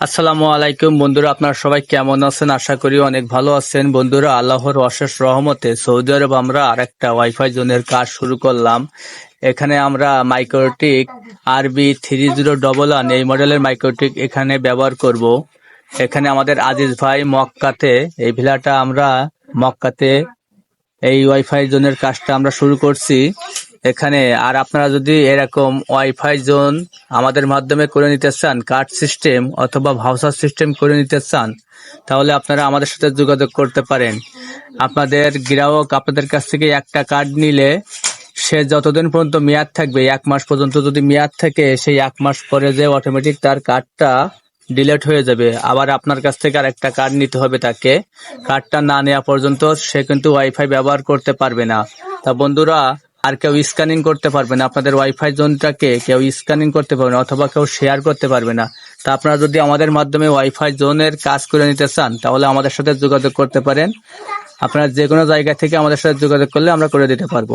আসসালামু আলাইকুম বন্ধুরা, আপনারা সবাই কেমন আছেন? আশা করি অনেক ভালো আছেন। বন্ধুরা, আল্লাহর অশেষ রহমতে সৌদি আরব আমরা আরেকটা ওয়াইফাই জোনের কাজ শুরু করলাম। এখানে আমরা মাইক্রোটিক আরবি থ্রি জিরো ডবল ওয়ান এই মডেলের মাইক্রোটিক এখানে ব্যবহার করব। এখানে আমাদের আজিজ ভাই মক্কাতে, এই ভিলাটা আমরা মক্কাতে এই ওয়াইফাই জোনের কাজটা আমরা শুরু করছি। এখানে, আর আপনারা যদি এরকম ওয়াইফাই জোন আমাদের মাধ্যমে করে নিতে চান কার্ড সিস্টেম অথবা ভাউচার সিস্টেম করে নিতে চান, তাহলে আপনারা আমাদের সাথে যোগাযোগ করতে পারেন। আপনাদের গ্রাহক আপনাদের কাছ থেকে একটা কার্ড নিলে সে যতদিন পর্যন্ত মেয়াদ থাকবে, এক মাস পর্যন্ত যদি মেয়াদ থাকে, সেই এক মাস পরে যে অটোমেটিক তার কার্ডটা ডিলেট হয়ে যাবে। আবার আপনার কাছ থেকে আর একটা কার্ড নিতে হবে তাকে। কার্ডটা না নেওয়া পর্যন্ত সে কিন্তু ওয়াইফাই ব্যবহার করতে পারবে না। তা বন্ধুরা আর কেউ স্ক্যানিং করতে পারবে না। আপনাদের ওয়াইফাই জোনটাকে কেউ স্ক্যানিং করতে পারবে না অথবা কেউ শেয়ার করতে পারবে না। তা আপনারা যদি আমাদের মাধ্যমে ওয়াইফাই জোনের কাজ করে নিতে চান, তাহলে আমাদের সাথে যোগাযোগ করতে পারেন। আপনারা যে কোনো জায়গা থেকে আমাদের সাথে যোগাযোগ করলে আমরা করে দিতে পারব।